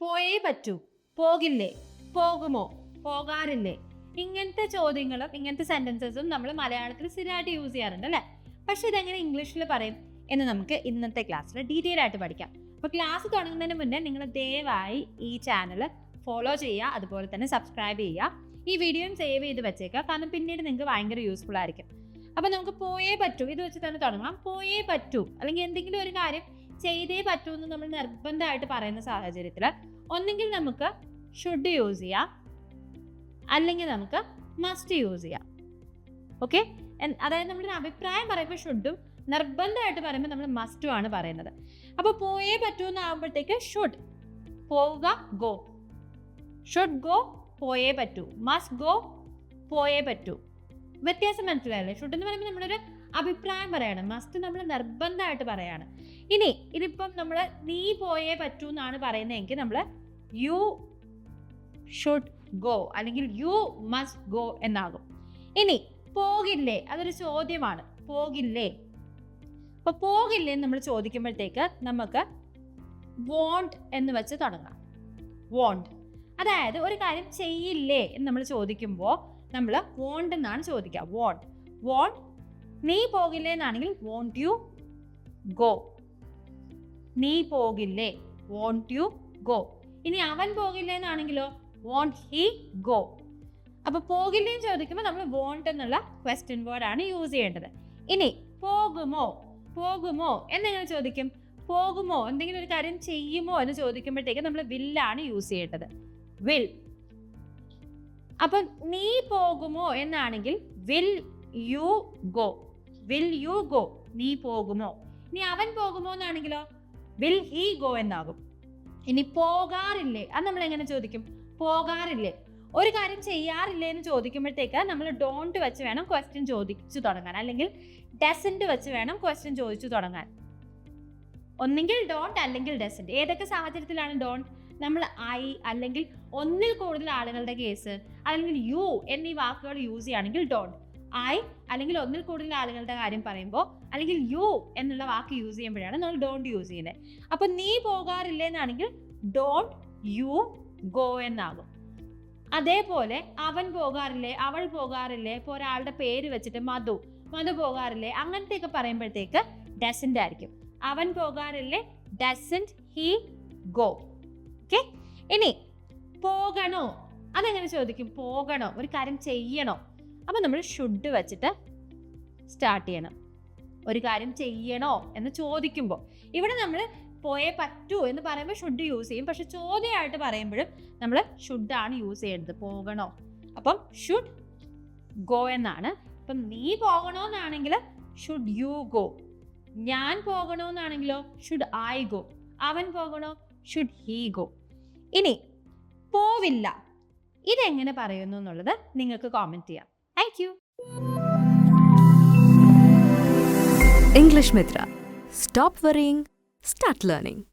പോയേ പറ്റൂ. പോകില്ലേ? പോകുമോ? പോകാറില്ലേ? ഇങ്ങനത്തെ ചോദ്യങ്ങളും ഇങ്ങനത്തെ സെന്റൻസസും നമ്മൾ മലയാളത്തിൽ സ്ഥിരമായിട്ട് യൂസ് ചെയ്യാറുണ്ട് അല്ലേ? പക്ഷെ ഇതെങ്ങനെ ഇംഗ്ലീഷിൽ പറയും എന്ന് നമുക്ക് ഇന്നത്തെ ക്ലാസ്സിൽ ഡീറ്റെയിൽ ആയിട്ട് പഠിക്കാം. അപ്പോൾ ക്ലാസ് തുടങ്ങുന്നതിന് മുന്നേ നിങ്ങൾ ദയവായി ഈ ചാനൽ ഫോളോ ചെയ്യുക അതുപോലെ തന്നെ സബ്സ്ക്രൈബ് ചെയ്യുക. ഈ വീഡിയോയും സേവ് ചെയ്ത് വെച്ചേക്കുക കാരണം പിന്നീട് നിങ്ങൾക്ക് ഭയങ്കര യൂസ്ഫുൾ ആയിരിക്കും. അപ്പോൾ നമുക്ക് പോയേ പറ്റൂ. ഇത് വെച്ച് തന്നെ തുടങ്ങാം. പോയേ പറ്റൂ. അല്ലെങ്കിൽ എന്തെങ്കിലും ഒരു കാര്യം ചെയ്തേ പറ്റൂ എന്ന് നമ്മൾ നിർബന്ധമായിട്ട് പറയുന്ന സാഹചര്യത്തിൽ ഒന്നെങ്കിൽ നമുക്ക് ഷുഡ് യൂസ് ചെയ്യാം. അല്ലെങ്കിൽ നമുക്ക് മസ്റ്റ് യൂസ് ചെയ്യാം. ഓക്കെ അതായത് നമ്മുടെ അഭിപ്രായം പറയുമ്പോൾ ഷുഡും നിർബന്ധമായിട്ട് പറയുമ്പോൾ നമ്മൾ മസ്റ്റും ആണ് പറയുന്നത്. അപ്പോൾ പോയേ പറ്റൂ എന്നാകുമ്പോഴത്തേക്ക് ഷുഡ് പോവുക ഗോ ഷുഡ് ഗോ പോയേ പറ്റൂ. മസ്റ്റ് ഗോ പോയേ പറ്റൂ. വ്യത്യാസം മനസ്സിലായല്ലേ? ഷുഡ് എന്ന് പറയുമ്പോൾ നമ്മളൊരു അഭിപ്രായം പറയാണ്. മസ്റ്റ് നമ്മൾ നിർബന്ധമായിട്ട് പറയാണ്. ഇനി ഇതിപ്പം നമ്മൾ നീ പോയേ പറ്റൂ എന്നാണ് പറയുന്നതെങ്കിൽ നമ്മൾ യു ഷുഡ് ഗോ അല്ലെങ്കിൽ യു മസ്റ്റ് ഗോ എന്നാകും. ഇനി പോകില്ലേ? അതൊരു ചോദ്യമാണ്. പോകില്ലേ? അപ്പൊ പോകില്ലേ നമ്മൾ ചോദിക്കുമ്പോഴത്തേക്ക് നമുക്ക് വോണ്ട് എന്ന് വെച്ച് തുടങ്ങാം. വോണ്ട് അതായത് ഒരു കാര്യം ചെയ്യില്ലേ എന്ന് നമ്മൾ ചോദിക്കുമ്പോൾ നമ്മൾ വോണ്ട് എന്നാണ് ചോദിക്കുക. വോണ്ട് വോണ്ട് നീ പോകില്ലേ എന്നാണെങ്കിൽ വോണ്ട് യു ഗോ നീ പോകില്ലേ വോണ്ട് യു ഗോ ഇനി അവൻ പോകില്ലേ എന്നാണെങ്കിലോ വോണ്ട് ഹി ഗോ അപ്പൊ പോകില്ലേ എന്ന് ചോദിക്കുമ്പോൾ നമ്മൾ വോണ്ട് എന്നുള്ള ക്വസ്റ്റ്യൻ വേർഡാണ് യൂസ് ചെയ്യേണ്ടത്. ഇനി പോകുമോ പോകുമോ എന്നെങ്ങനെ ചോദിക്കും? പോകുമോ എന്തെങ്കിലും ഒരു കാര്യം ചെയ്യുമോ എന്ന് ചോദിക്കുമ്പോഴത്തേക്ക് നമ്മൾ വില്ലാണ് യൂസ് ചെയ്യേണ്ടത്. വിൽ. അപ്പം നീ പോകുമോ എന്നാണെങ്കിൽ will you go. Will you go. നീ പോകുമോ? ഇനി അവൻ പോകുമോ എന്നാണെങ്കിലോ? വിൽ ഹി ഗോ എന്നാകും. ഇനി പോകാറില്ലേ? അത് നമ്മൾ എങ്ങനെ ചോദിക്കും? പോകാറില്ലേ? ഒരു കാര്യം ചെയ്യാറില്ലേ എന്ന് ചോദിക്കുമ്പോഴത്തേക്ക് നമ്മൾ ഡോണ്ട് വെച്ച് വേണം ക്വസ്റ്റ്യൻ ചോദിച്ചു തുടങ്ങാൻ. അല്ലെങ്കിൽ ഡെസന്റ് വെച്ച് വേണം ക്വസ്റ്റ്യൻ ചോദിച്ചു തുടങ്ങാൻ. ഒന്നെങ്കിൽ ഡോണ്ട് അല്ലെങ്കിൽ ഡെസന്റ് ഏതൊക്കെ സാഹചര്യത്തിലാണ് ഡോണ്ട് നമ്മൾ ഐ അല്ലെങ്കിൽ ഒന്നിൽ കൂടുതൽ ആളുകളുടെ കേസ് അല്ലെങ്കിൽ യു എന്നീ വാക്കുകൾ യൂസ് ചെയ്യുകയാണെങ്കിൽ ഡോണ്ട് ഐ അല്ലെങ്കിൽ ഒന്നിൽ കൂടുതൽ ആളുകളുടെ കാര്യം പറയുമ്പോൾ അല്ലെങ്കിൽ യു എന്നുള്ള വാക്ക് യൂസ് ചെയ്യുമ്പോഴാണ് നമ്മൾ ഡോണ്ട് യൂസ് ചെയ്യുന്നത് അപ്പം നീ പോകാറില്ല എന്നാണെങ്കിൽ ഡോണ്ട് യു ഗോ എന്നാകും. അതേപോലെ അവൻ പോകാറില്ലേ അവൾ പോകാറില്ലേ ഇപ്പോൾ ഒരാളുടെ പേര് വെച്ചിട്ട് മധു മധു പോകാറില്ലേ അങ്ങനത്തെയൊക്കെ പറയുമ്പോഴത്തേക്ക് ഡസന്റ് ആയിരിക്കും. അവൻ പോകാറില്ലേ ഡസന്റ് ഹി ഗോ ഓക്കെ ഇനി പോകണോ? അതെങ്ങനെ ചോദിക്കും? പോകണോ? ഒരു കാര്യം ചെയ്യണോ? അപ്പം നമ്മൾ ഷുഡ് വെച്ചിട്ട് സ്റ്റാർട്ട് ചെയ്യണം. ഒരു കാര്യം ചെയ്യണോ എന്ന് ചോദിക്കുമ്പോൾ ഇവിടെ നമ്മൾ പോയേ പറ്റൂ എന്ന് പറയുമ്പോൾ ഷുഡ് യൂസ് ചെയ്യും. പക്ഷെ ചോദ്യമായിട്ട് പറയുമ്പോഴും നമ്മൾ ഷുഡാണ് യൂസ് ചെയ്യേണ്ടത്. പോകണോ? അപ്പം ഷുഡ് ഗോ എന്നാണ്. അപ്പം നീ പോകണമെന്നാണെങ്കിൽ ഷുഡ് യു ഗോ ഞാൻ പോകണമെന്നാണെങ്കിലോ ഷുഡ് ഐ ഗോ അവൻ പോകണോ? ഷുഡ് ഹീ ഗോ ഇനി പോവില്ല. ഇതെങ്ങനെ പറയുന്നു എന്നുള്ളത് നിങ്ങൾക്ക് കോമെന്റ് ചെയ്യാം. Thank you English Mitra stop worrying start learning.